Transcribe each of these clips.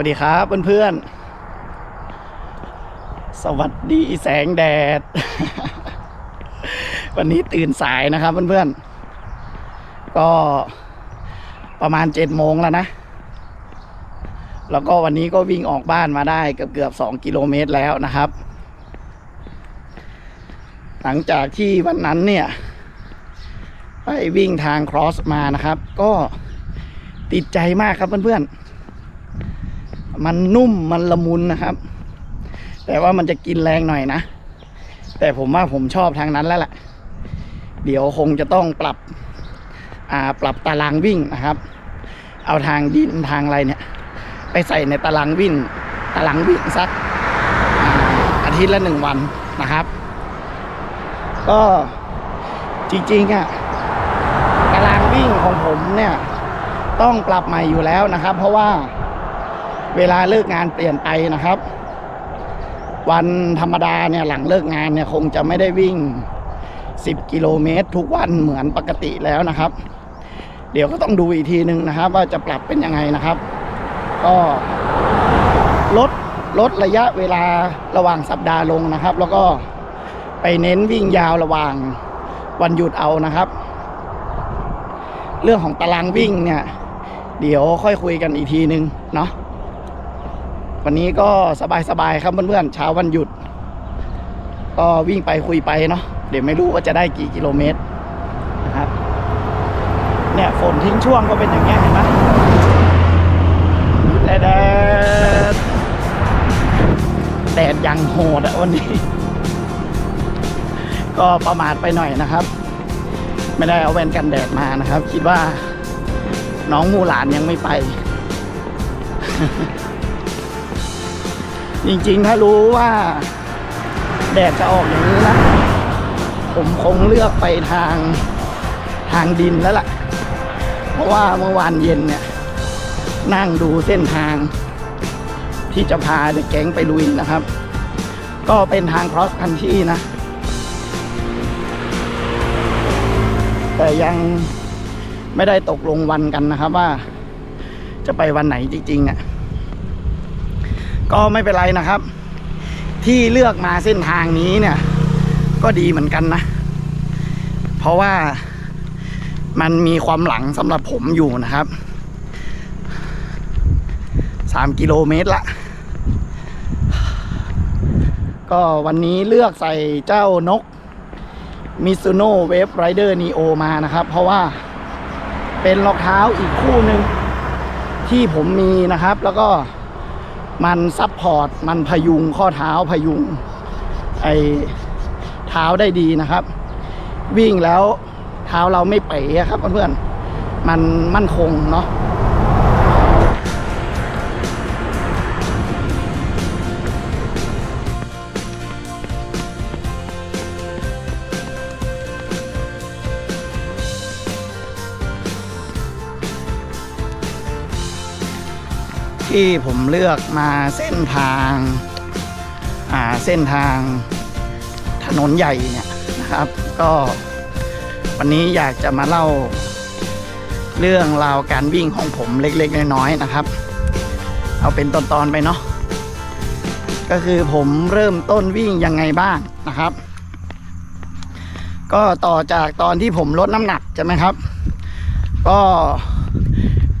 วัสดีครับเพื่อนๆ สวัสดีแสงแดด วันนี้ตื่นสายนะครับเพื่อนๆ ก็ประมาณเจ็ดโมงแล้วนะ แล้วก็วันนี้ก็วิ่งออกบ้านมาได้เกือบเกือบสองกิโลเมตรแล้วนะครับ หลังจากที่วันนั้นเนี่ย ไปวิ่งทางครอสมานะครับ ก็ติดใจมากครับเพื่อนๆ มันนุ่มมันละมุนนะครับ แต่ว่ามันจะกินแรงหน่อยนะ แต่ผมว่าผมชอบทางนั้นแล้วแหละเดี๋ยวคงจะต้องปรับอ่าปรับตารางวิ่งนะครับ เอาทางดินทางอะไรเนี่ย ไปใส่ในตารางวิ่ง ตารางวิ่งสักอาอาทิตย์ละหนึ่งวันนะครับ ก็จริงๆอะตารางวิ่งของผมเนี่ย ต้องปรับใหม่อยู่แล้วนะครับ เพราะว่า เวลาเลิกงานเปลี่ยนไปนะครับ วันธรรมดาเนี่ยหลังเลิกงานเนี่ยคงจะไม่ได้วิ่ง 10 กิโลเมตร ทุกวันเหมือนปกติแล้วนะครับ เดี๋ยวก็ต้องดูอีกทีนึงนะครับ ว่าจะปรับเป็นยังไงนะครับ ก็ลดลดระยะเวลาระหว่างสัปดาห์ลงนะครับ แล้วก็ไปเน้นวิ่งยาวระหว่างวันหยุดเอานะครับ เรื่องของตารางวิ่งเนี่ย เดี๋ยวค่อยคุยกันอีกทีนึงเนาะ วันนี้ก็สบายๆครับเพื่อนๆเช้าวันหยุด ก็วิ่งไปคุยไปเนาะเดี๋ยวไม่รู้ว่าจะได้กี่กิโลเมตรนะครับเนี่ยฝนทิ้งช่วงก็เป็นอย่างเงี้ยเห็นไหมแดดแดดแดดยังโหดอะวันนี้ ก็ประมาทไปหน่อยนะครับ ไม่ได้เอาแว่นกันแดดมานะครับ คิดว่าน้องมูหลานยังไม่ไป จริงๆ ถ้ารู้ว่าแดดจะออกอย่างนี้นะ ผมคงเลือกไปทางทางดินแล้วล่ะ เพราะว่าเมื่อวานเย็นเนี่ย นั่งดูเส้นทาง ที่จะพาเด็กแก๊งไปลุยนะครับ ก็เป็นทาง cross country นะ แต่ยังไม่ได้ตกลงวันกันนะครับว่า จะไปวันไหนจริงๆอะ ก็ไม่เป็นไรนะครับ ที่เลือกมาเส้นทางนี้เนี่ย ก็ดีเหมือนกันนะ เพราะว่ามันมีความหลังสำหรับผมอยู่นะครับสามกิโลเมตรละก็วันนี้เลือกใส่เจ้านกมิซูโน่เวฟไรเดอร์นีโอมานะครับ เพราะว่าเป็นรองเท้าอีกคู่หนึ่งที่ผมมีนะครับ แล้วก็ มันซับพอร์ต มันพยุงข้อเท้าพยุงไอเท้าได้ดีนะครับ วิ่งแล้วเท้าเราไม่เป๋ครับเพื่อนๆมันมั่นคงเนาะ ที่ผมเลือกมาเส้นทางอ่าเส้นทางถนนใหญ่เนี่ยนะครับ ก็วันนี้อยากจะมาเล่าเรื่องราวการวิ่งของผมเล็กๆ น้อยๆนะครับ เอาเป็นตอนๆไปเนาะก็คือผมเริ่มต้นวิ่งยังไงบ้างนะครับ ก็ต่อจากตอนที่ผมลดน้ำหนักใช่ไหมครับ ก็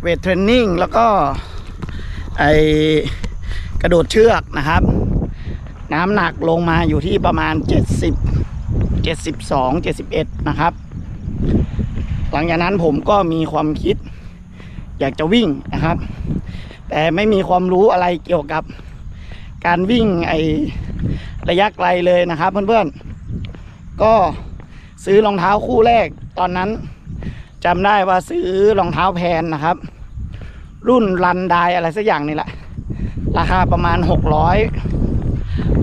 เวทเทรนนิ่งแล้วก็ ไอกระโดดเชือกนะครับ น้ำหนักลงมาอยู่ที่ประมาณ 70 72 71 นะครับ หลังจากนั้นผมก็มีความคิด อยากจะวิ่งนะครับ แต่ไม่มีความรู้อะไรเกี่ยวกับการวิ่งไอระยะไกลเลยนะครับ เพื่อนๆ ก็ซื้อรองเท้าคู่แรกตอนนั้นจำได้ว่าซื้อรองเท้าแพนนะครับ รุ่นรันไดอะไรสักอย่างนี่แหละ ราคาประมาณหกร้อย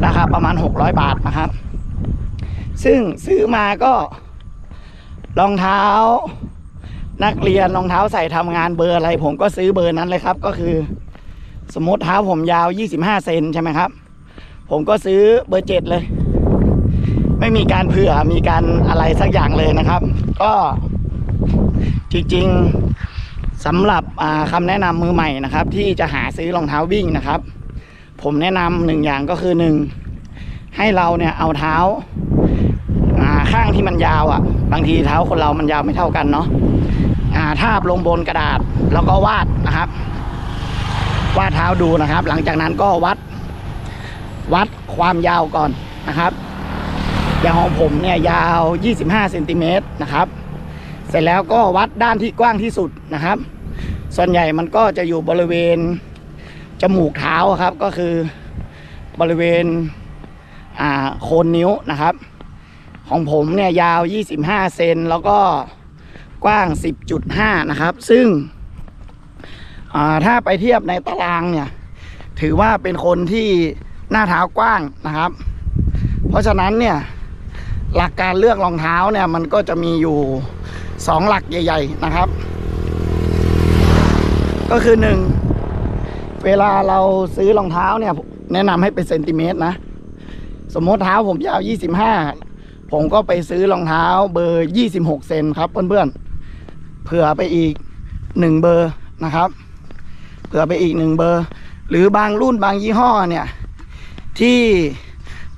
ราคาประมาณหกร้อยบาทนะครับ ซึ่งซื้อมาก็รองเท้า นักเรียนรองเท้าใส่ทำงานเบอร์อะไร ผมก็ซื้อเบอร์นั้นเลยครับ ก็คือ สมมติเท้าผมยาว 25 เซนใช่ไหมครับ ผมก็ซื้อเบอร์เจ็ดเลย ไม่มีการเผื่อมีการอะไรสักอย่างเลยนะครับ ก็จริงๆ สำหรับอ่าคำแนะนำมือใหม่นะครับ ที่จะหาซื้อรองเท้าวิ่งนะครับ ผมแนะนำหนึ่งอย่างก็คือหนึ่งให้เราเนี่ยเอาเท้าข้างที่มันยาวอะ่ะ บางทีเท้าคนเรามันยาวไม่เท่ากันเนาะอ่าทาบลงบนกระดาษแล้วก็วาดนะครับ วาดเท้าดูนะครับ หลังจากนั้นก็วัด วัดความยาวก่อนนะครับ อย่างของผมเนี่ยยาว 25เซนติเมตรนะครับ เสร็จแล้วก็วัดด้านที่กว้างที่สุดนะครับ ส่วนใหญ่มันก็จะอยู่บริเวณจมูกเท้าครับ ก็คือบริเวณโคนนิ้วนะครับ ของผมเนี่ยยาว 25 เซนแล้วก็กว้าง 10.5 นะครับ ซึ่งถ้าไปเทียบในตารางเนี่ย ถือว่าเป็นคนที่หน้าเท้ากว้างนะครับ เพราะฉะนั้นเนี่ยหลักการเลือกรองเท้าเนี่ยมันก็จะมีอยู่สองหลักใหญ่ ๆ นะครับ ก็คือหนึ่งเวลาเราซื้อรองเท้าเนี่ย แนะนำให้เป็นเซนติเมตรนะ สมมติเท้าผมยาว 25 ผมก็ไปซื้อรองเท้าเบอร์ 26 เซนครับเพื่อนๆเผื่อไปอีก 1 เบอร์นะครับ เผื่อไปอีก 1 เบอร์ หรือบางรุ่นบางยี่ห้อเนี่ย ที่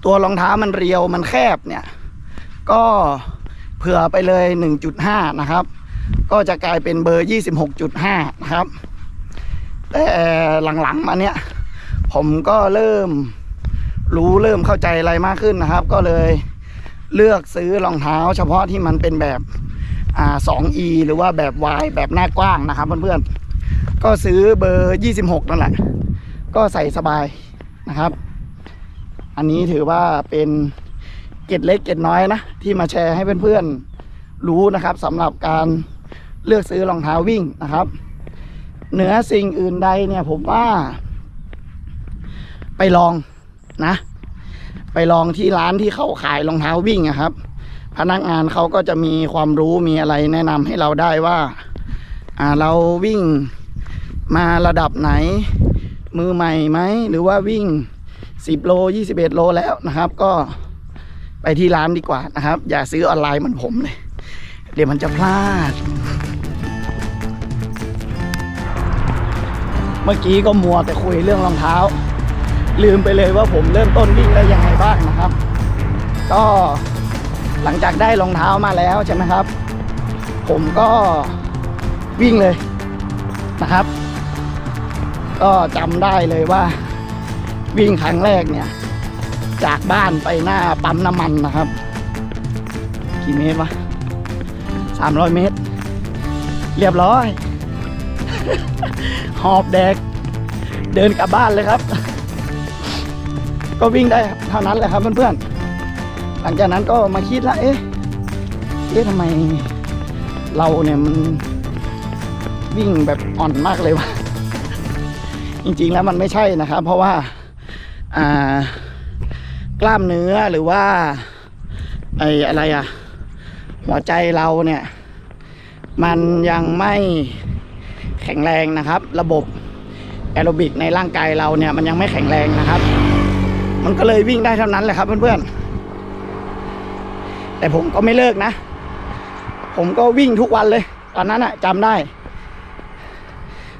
ตัวรองเท้ามันเรียวมันแคบเนี่ย ก็เผื่อไปเลย 1.5 นะครับ ก็จะกลายเป็นเบอร์ 26.5 นะครับ แต่หลังๆมาเนี่ยผมก็เริ่มรู้เริ่มเข้าใจอะไรมากขึ้นนะครับ ก็เลยเลือกซื้อรองเท้า เฉพาะที่มันเป็นแบบอ่า 2E หรือว่าแบบ Y แบบหน้ากว้างนะครับเพื่อนๆ ก็ซื้อเบอร์ 26 นั่นแหละ ก็ใส่สบายนะครับ อันนี้ถือว่าเป็นเกร็ดเล็กเกร็ดน้อยนะ ที่มาแชร์ให้เพื่อนๆ รู้นะครับสำหรับการเลือกซื้อรองเท้าวิ่งนะครับ เหนือสิ่งอื่นใดเนี่ยผมว่า ไปลองนะ ไปลองที่ร้านที่เขาขายรองเท้าวิ่งอะครับ พนักงานเขาก็จะมีความรู้มีอะไรแนะนำให้เราได้ว่าอ่าเราวิ่งมาระดับไหน มือใหม่ไหม หรือว่าวิ่ง 10 โล 21 โลแล้วนะครับ ก็ไปที่ร้านดีกว่านะครับ อย่าซื้อออนไลน์เหมือนผมเลย เดี๋ยวมันจะพลาด เมื่อกี้ก็มัวแต่คุยเรื่องรองเท้า ลืมไปเลยว่าผมเริ่มต้นวิ่งได้ยังไงบ้างนะครับ ก็หลังจากได้รองเท้ามาแล้วใช่ไหมครับ ผมก็วิ่งเลยนะครับ ก็จำได้เลยว่า วิ่งครั้งแรกเนี่ย จากบ้านไปหน้าปั๊มน้ำมันนะครับ กี่เมตรวะสามร้อยเมตร เรียบร้อย หอบแดก เดินกลับบ้านเลยครับ ก็วิ่งได้เท่านั้นแหละครับเพื่อนๆหลังจากนั้นก็มาคิดละเอ๊ะเอ๊ะทำไมเราเนี่ยมันวิ่งแบบอ่อนมากเลยวะจริงๆแล้วมันไม่ใช่นะครับ เพราะว่าอ่ากล้ามเนื้อหรือว่าไอ้อะไรอะหัวใจเราเนี่ย มันยังไม่ แข็งแรงนะครับ ระบบแอโรบิกในร่างกายเราเนี่ยมันยังไม่แข็งแรงนะครับ มันก็เลยวิ่งได้เท่านั้นแหละครับเพื่อนๆแต่ผมก็ไม่เลิกนะ ผมก็วิ่งทุกวันเลย ตอนนั้นอะจำได้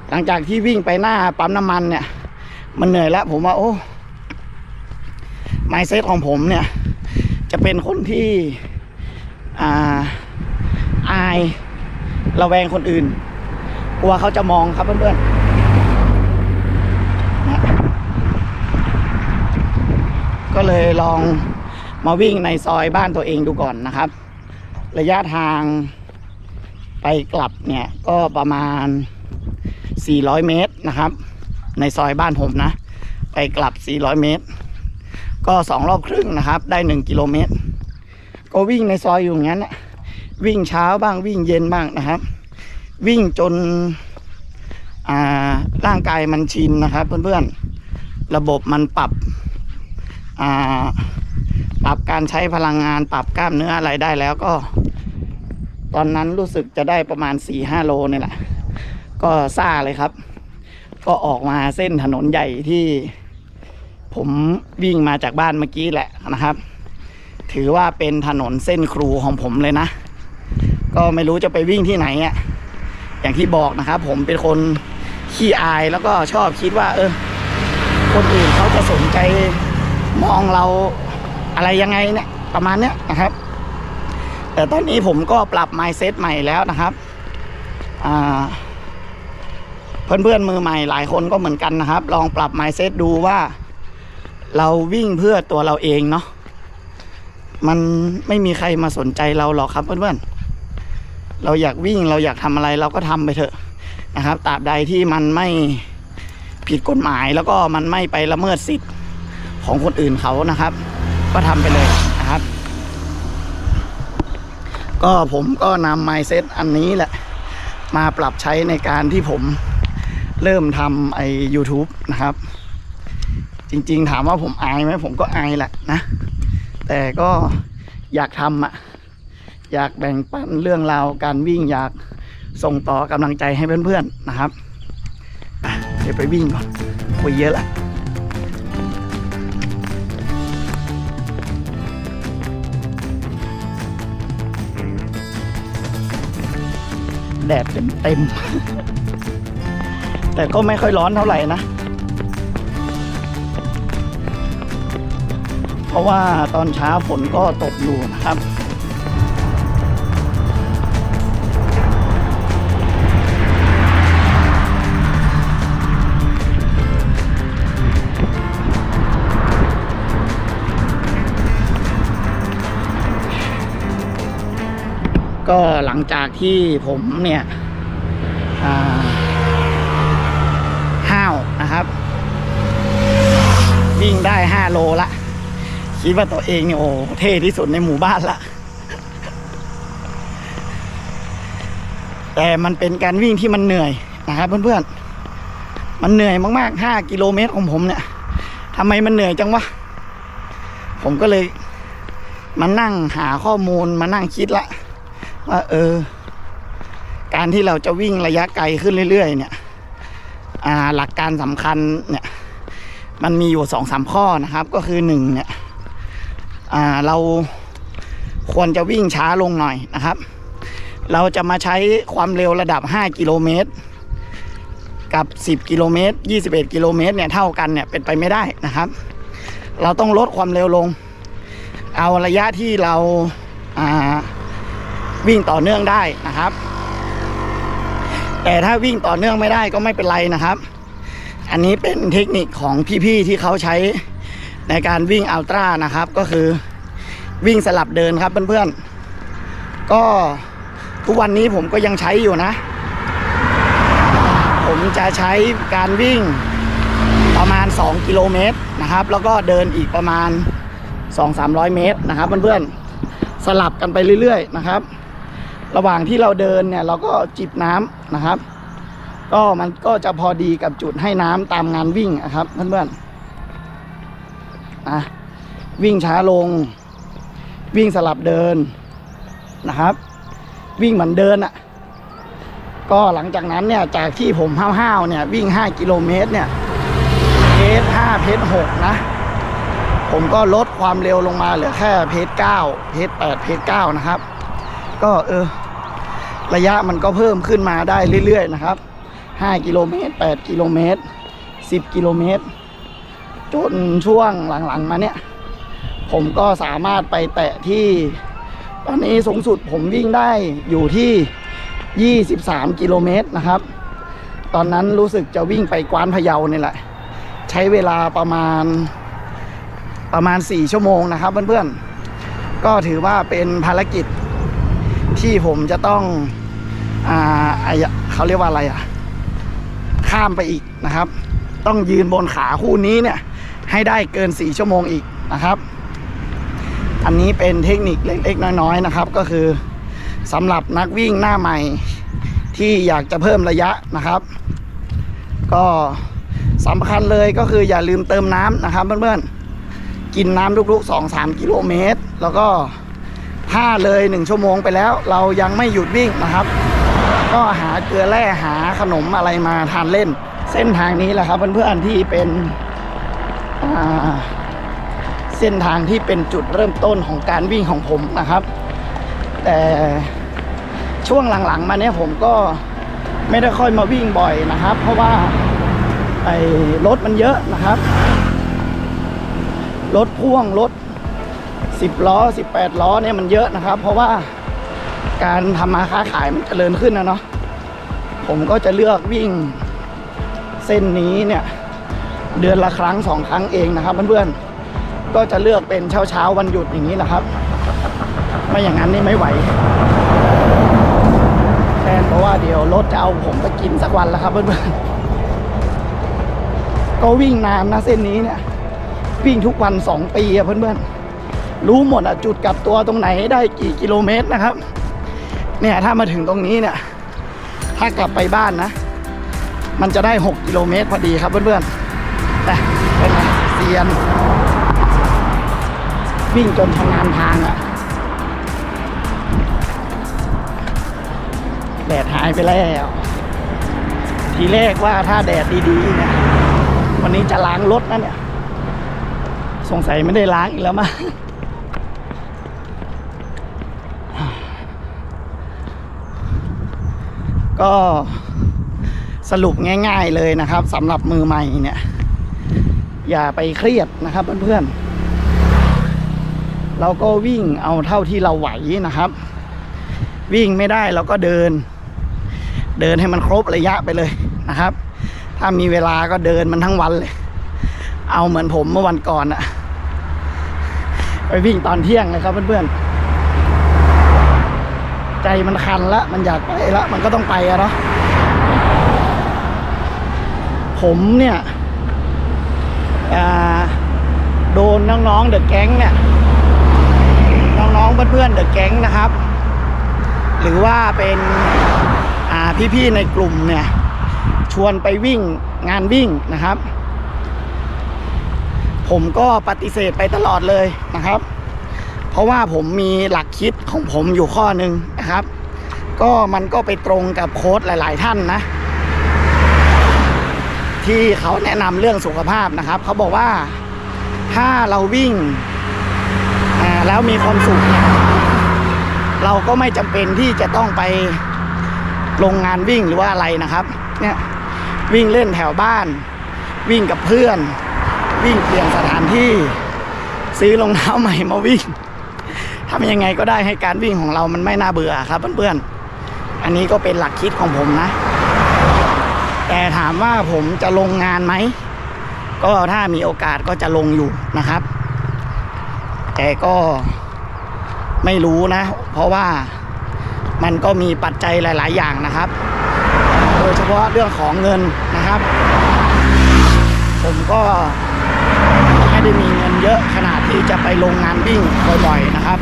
หลังจากที่วิ่งไปหน้าปั๊มน้ำมันเนี่ย มันเหนื่อยแล้ว ผมว่าโอ้ไมเซ็ตของผมเนี่ย จะเป็นคนที่อ่าอายระแวงคนอื่น กลัวเขาจะมองครับเพื่อนๆนะก็เลยลองมาวิ่งในซอยบ้านตัวเองดูก่อนนะครับ ระยะทางไปกลับเนี่ยก็ประมาณ 400 เมตรนะครับ ในซอยบ้านผมนะ ไปกลับ 400 เมตร ก็สองรอบครึ่งนะครับ ได้ 1 กิโลเมตร ก็วิ่งในซอยอยู่อย่างนั้นนะวิ่งเช้าบ้างวิ่งเย็นบ้างนะครับ วิ่งจนร่างกายมันชินนะครับ เพื่อนๆ ระบบมันปรับปรับการใช้พลังงานปรับกล้ามเนื้ออะไรได้แล้วก็ ตอนนั้นรู้สึกจะได้ประมาณ4-5โลนี่แหละ ก็ซ่าเลยครับ ก็ออกมาเส้นถนนใหญ่ที่ ผมวิ่งมาจากบ้านเมื่อกี้แหละนะครับ ถือว่าเป็นถนนเส้นครูของผมเลยนะ ก็ไม่รู้จะไปวิ่งที่ไหนอะ่ะ อย่างที่บอกนะครับ ผมเป็นคนขี้อายแล้วก็ชอบคิดว่า เออ คนอื่นเขาจะสนใจมองเราอะไรยังไงเนี่ย ประมาณเนี้ยนะครับ แต่ตอนนี้ผมก็ปรับ mindset ใหม่แล้วนะครับอ่าเพื่อนๆมือใหม่หลายคนก็เหมือนกันนะครับ ลองปรับ mindset ดูว่า เราวิ่งเพื่อตัวเราเองเนาะมันไม่มีใครมาสนใจเราหรอกครับเพื่อนๆ เราอยากวิ่งเราอยากทำอะไรเราก็ทำไปเถอะนะครับตราบใดที่มันไม่ผิดกฎหมายแล้วก็มันไม่ไปละเมิดสิทธิ์ของคนอื่นเขานะครับ ก็ทำไปเลยนะครับ ก็ผมก็นำ mindset อันนี้แหละ มาปรับใช้ในการที่ผมเริ่มทำไอ้ YouTube นะครับ จริงๆถามว่าผมอายไหมผมก็อายแหละนะ แต่ก็อยากทำอะ อยากแบ่งปันเรื่องราวการวิ่งอยากส่งต่อกำลังใจให้เพื่อนๆนะครับเดี๋ยวไปวิ่งก่อนคุยเยอะละแดดเต็มๆแต่ก็ไม่ค่อยร้อนเท่าไหร่นะ เพราะว่าตอนเช้าฝนก็ตกอยู่นะครับ ก็หลังจากที่ผมเนี่ยห้าวนะครับ วิ่งได้5โลละคิดว่าตัวเองเนี่ยโอ้เท่ที่สุดในหมู่บ้านละแต่มันเป็นการวิ่งที่มันเหนื่อยนะครับเพื่อนๆ มันเหนื่อยมากๆ5กิโลเมตรของผมเนี่ยทำไมมันเหนื่อยจังวะ ผมก็เลยมานั่งหาข้อมูลมานั่งคิดละ ว่าเออ การที่เราจะวิ่งระยะไกลขึ้นเรื่อย ๆ เนี่ยหลักการสำคัญเนี่ย มันมีอยู่สองสามข้อนะครับ ก็คือหนึ่งเนี่ยเราควรจะวิ่งช้าลงหน่อยนะครับ เราจะมาใช้ความเร็วระดับ 5 กิโลเมตร กับ 10 กิโลเมตร 21 กิโลเมตรเนี่ยเท่ากันเนี่ยเป็นไปไม่ได้นะครับ เราต้องลดความเร็วลง เอาระยะที่เราอ่า วิ่งต่อเนื่องได้นะครับ แต่ถ้าวิ่งต่อเนื่องไม่ได้ก็ไม่เป็นไรนะครับ อันนี้เป็นเทคนิคของพี่ๆที่เขาใช้ในการวิ่งอัลตร้านะครับ ก็คือวิ่งสลับเดินครับเพื่อนๆ ก็ทุกวันนี้ผมก็ยังใช้อยู่นะ ผมจะใช้การวิ่งประมาณ 2 กิโลเมตรนะครับ แล้วก็เดินอีกประมาณ 2-300 เมตรนะครับเพื่อนๆ สลับกันไปเรื่อยๆนะครับ ระหว่างที่เราเดินเนี่ยเราก็จิบน้ำนะครับ ก็มันก็จะพอดีกับจุดให้น้ำตามงานวิ่งนะครับเพื่อนๆนะวิ่งช้าลง วิ่งสลับเดินนะครับ วิ่งเหมือนเดินอะ่ะก็หลังจากนั้นเนี่ยจากที่ผมห้าวๆเนี่ยวิ่ง 5 กิโลเมตรเนี่ยเพจ5เพจ6นะ ผมก็ลดความเร็วลงมาเหลือแค่เพจ9เพจ8เพจ9นะครับ ก็เออ ระยะมันก็เพิ่มขึ้นมาได้เรื่อย ๆ นะครับ 5 กิโลเมตร 8 กิโลเมตร 10 กิโลเมตร จนช่วงหลัง ๆ มาเนี่ย ผมก็สามารถไปแตะที่ ตอนนี้สูงสุดผมวิ่งได้อยู่ที่ 23 กิโลเมตรนะครับ ตอนนั้นรู้สึกจะวิ่งไปกวานพะเยาเนี่แหละ ใช้เวลาประมาณประมาณ 4 ชั่วโมงนะครับเพื่อนๆ ก็ถือว่าเป็นภารกิจ ที่ผมจะต้องอ่าไอเขาเรียกว่าอะไรอะ ข้ามไปอีกนะครับ ต้องยืนบนขาคู่นี้เนี่ย ให้ได้เกิน 4 ชั่วโมงอีกนะครับ อันนี้เป็นเทคนิคเล็กๆ น้อยๆนะครับ ก็คือสำหรับนักวิ่งหน้าใหม่ที่อยากจะเพิ่มระยะนะครับ ก็สำคัญเลยก็คืออย่าลืมเติมน้ำนะครับเพื่อนๆกินน้ำทุกๆ 2-3 กิโลเมตร แล้วก็ ถ้าเลยหนึ่งชั่วโมงไปแล้ว เรายังไม่หยุดวิ่งนะครับ ก็หาเกลือแร่หาขนมอะไรมาทานเล่น เส้นทางนี้แหละครับเพื่อนๆที่เป็นเส้นทางที่เป็นจุดเริ่มต้นของการวิ่งของผมนะครับ แต่ช่วงหลังๆ มาเนี้ยผมก็ไม่ได้ค่อยมาวิ่งบ่อยนะครับ เพราะว่าไอ้รถมันเยอะนะครับ รถพ่วงรถ 10 ล้อ 18 ล้อเนี่ยมันเยอะนะครับ เพราะว่าการทำมาค้าขายมันเจริญขึ้นนะเนาะผมก็จะเลือกวิ่งเส้นนี้เนี่ย เดือนละครั้งสองครั้งเองนะครับเพื่อนๆก็จะเลือกเป็นเช้าเช้าวันหยุดอย่างนี้นะครับ ไม่อย่างนั้นนี่ไม่ไหวแทนเพราะว่าเดี๋ยวรถจะเอาผมไปกินสักวันแล้วครับเพื่อนๆก็วิ่งนานนะเส้นนี้เนี่ย วิ่งทุกวันสองปีอะเพื่อนๆ รู้หมดอะจุดกลับตัวตรงไหนได้กี่กิโลเมตรนะครับ เนี่ยถ้ามาถึงตรงนี้เนี่ย ถ้ากลับไปบ้านนะ มันจะได้ 6 กิโลเมตรพอดีครับเพื่อนๆแต่เป็นไงเซียน วิ่งจนชำนาญทางอะแดดหายไปแล้ว ทีแรกว่าถ้าแดดดีๆเนี่ยวันนี้จะล้างรถนะเนี่ย สงสัยไม่ได้ล้างอีกแล้วมั้ง ก็สรุปง่าย ๆเลยนะครับสำหรับมือใหม่เนี่ย อย่าไปเครียดนะครับเพื่อนๆเราก็วิ่งเอาเท่าที่เราไหวนะครับ วิ่งไม่ได้เราก็เดิน เดินให้มันครบระยะไปเลยนะครับ ถ้ามีเวลาก็เดินมันทั้งวันเลย เอาเหมือนผมเมื่อวันก่อนอะไปวิ่งตอนเที่ยงเลยครับเพื่อนๆ ใจมันคันละมันอยากไปละมันก็ต้องไปอะเนาะผมเนี่ยโดนน้องๆเดอะแก๊งเนี่ยน้องๆเพื่อนๆเดอะแก๊งนะครับ หรือว่าเป็นพี่ๆในกลุ่มเนี่ยชวนไปวิ่งงานวิ่งนะครับ ผมก็ปฏิเสธไปตลอดเลยนะครับ เพราะว่าผมมีหลักคิดของผมอยู่ข้อหนึ่งนะครับ ก็มันก็ไปตรงกับโค้ดหลาย ๆ ท่านนะ ที่เขาแนะนำเรื่องสุขภาพนะครับ เขาบอกว่าถ้าเราวิ่งแล้วมีความสุขเนี่ยเราก็ไม่จำเป็นที่จะต้องไปลงงานวิ่งหรือว่าอะไรนะครับ เนี่ยวิ่งเล่นแถวบ้าน วิ่งกับเพื่อน วิ่งเปลี่ยนสถานที่ ซื้อรองเท้าใหม่มาวิ่ง ทำยังไงก็ได้ให้การวิ่งของเรามันไม่น่าเบื่อครับเพื่อนๆ อันนี้ก็เป็นหลักคิดของผมนะ แต่ถามว่าผมจะลงงานไหม ก็ถ้ามีโอกาสก็จะลงอยู่นะครับ แต่ก็ไม่รู้นะ เพราะว่ามันก็มีปัจจัยหลาย ๆ อย่างนะครับ โดยเฉพาะเรื่องของเงินนะครับ ผมก็ไม่ได้มีเงินเยอะขนาดที่จะไปลงงานวิ่งบ่อย ๆ นะครับ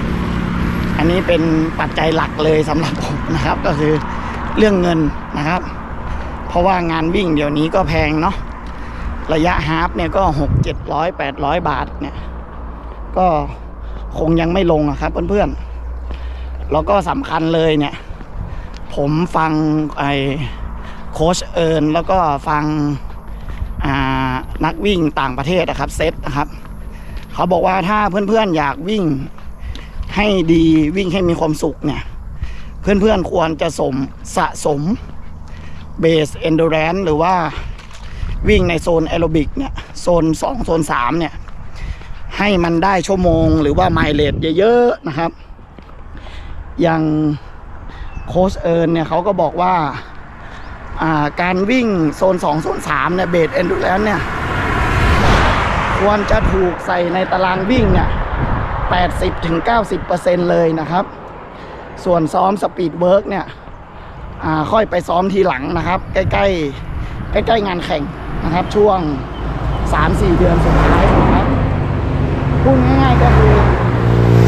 นนี้เป็นปัจจัยหลักเลยสำหรับผมนะครับ ก็คือเรื่องเงินนะครับ เพราะว่างานวิ่งเดี๋ยวนี้ก็แพงเนาะระยะฮาฟเนี่ยก็หกเจ็ดร้อยแปดร้อยบาทเนี่ย ก็คงยังไม่ลงอะครับเพื่อนๆแล้วก็สำคัญเลยเนี่ย ผมฟังไอ้โค้ชเอิญแล้วก็ฟังนักวิ่งต่างประเทศนะครับเซตนะครับ เขาบอกว่าถ้าเพื่อนๆอยากวิ่ง ให้ดีวิ่งให้มีความสุขเนี่ย เพื่อนๆควรจะสมสะสมเบสเอนดูแรนหรือว่าวิ่งในโซนแอโรบิกเนี่ย โซน 2 โซน 3 เนี่ย ให้มันได้ชั่วโมงหรือว่าไมล์เลทเยอะๆนะครับ อย่างโค้ชเอิญเนี่ยเขาก็บอกว่าาการวิ่งโซน 2 โซน 3 เนี่ยเบสเอนดูแลนเนี่ย ควรจะถูกใส่ในตารางวิ่งเนี่ย 80-90%เลยนะครับ ส่วนซ้อมสปีดเวิร์กเนี่ยอ่าค่อยไปซ้อมทีหลังนะครับ ใกล้ๆใกล้ๆงานแข่งนะครับ ช่วง 3-4 เดือนสุดท้ายนะครับพูดง่ายๆก็คือ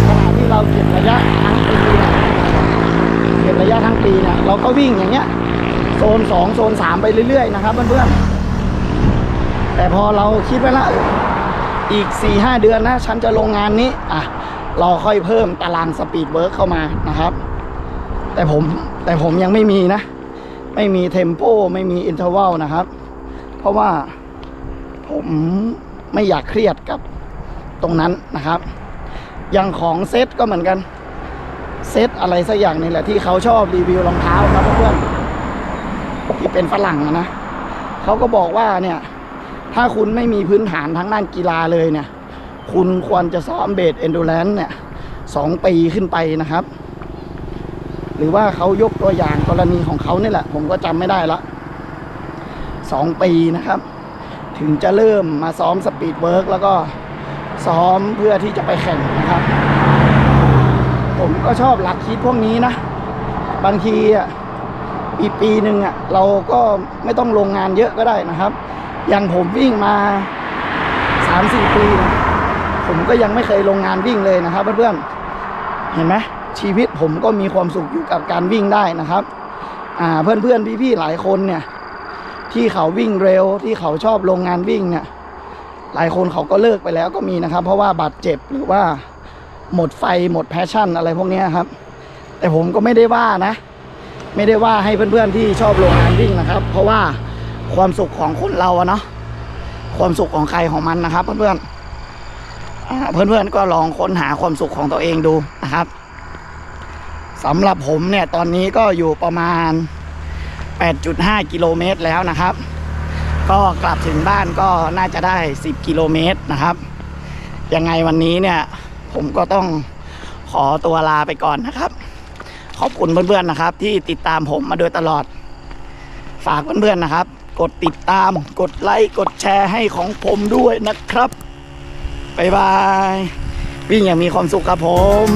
ขณะที่เราเก็บระยะทั้งปีเนี่ยเก็บระยะทั้งปีเนี่ยเราก็วิ่งอย่างเงี้ยโซนสองโซนสามไปเรื่อยๆนะครับเพื่อนๆแต่พอเราคิดไว้ละ อีก4ี่ห้าเดือนนะ ฉันจะลงงานนี้อะเราค่อยเพิ่มตารางสปีดเวิร์กเข้ามานะครับ แต่ผมแต่ผมยังไม่มีนะ ไม่มีเทมโปไม่มีอินเทอร์วัลนะครับ เพราะว่าผมไม่อยากเครียดกับตรงนั้นนะครับอย่างของเซตก็เหมือนกันเซตอะไรสักอย่างนี่แหละที่เขาชอบรีวิวรองเท้าครับเพื่อนๆเป็นฝรั่งนะเขาก็บอกว่าเนี่ย ถ้าคุณไม่มีพื้นฐานทางด้านกีฬาเลยเนี่ย คุณควรจะซ้อมเบสเอนดูแลนเนี่ยสองปีขึ้นไปนะครับ หรือว่าเขายกตัวอย่างกรณีของเขานี่แหละ ผมก็จำไม่ได้ละสองปีนะครับ ถึงจะเริ่มมาซ้อมสปีดเวิร์กแล้วก็ซ้อมเพื่อที่จะไปแข่งนะครับ ผมก็ชอบหลักคิดพวกนี้นะ บางทีอะปีปีหนึ่งอะเราก็ไม่ต้องลงงานเยอะก็ได้นะครับ อย่างผมวิ่งมาสามสี่ปีนะผมก็ยังไม่เคยลงงานวิ่งเลยนะครับเพื่อนๆเห็นไหมชีวิตผมก็มีความสุขอยู่กับการวิ่งได้นะครับ อ่าเพื่อนๆพี่ๆหลายคนเนี่ย ที่เขาวิ่งเร็วที่เขาชอบลงงานวิ่งเนี่ยหลายคนเขาก็เลิกไปแล้วก็มีนะครับ เพราะว่าบาดเจ็บหรือว่าหมดไฟหมดแพชชั่นอะไรพวกนี้ครับ แต่ผมก็ไม่ได้ว่านะ ไม่ได้ว่าให้เพื่อนๆที่ชอบลงงานวิ่งนะครับ เพราะว่า ความสุขของคนเราอะเนาะความสุขของใครของมันนะครับ เพื่อนๆอ่าเพื่อนๆก็ลองค้นหาความสุขของตัวเองดูนะครับสำหรับผมเนี่ยตอนนี้ก็อยู่ประมาณ 8.5 กิโลเมตรแล้วนะครับ ก็กลับถึงบ้านก็น่าจะได้ 10 กิโลเมตรนะครับ ยังไงวันนี้เนี่ย ผมก็ต้องขอตัวลาไปก่อนนะครับ ขอบคุณเพื่อนๆนะครับ ที่ติดตามผมมาโดยตลอด ฝากเพื่อนๆนะครับ กดติดตาม กดไลค์ กดแชร์ให้ของผมด้วยนะครับ บ๊ายบาย วิ่งอย่างมีความสุขครับผม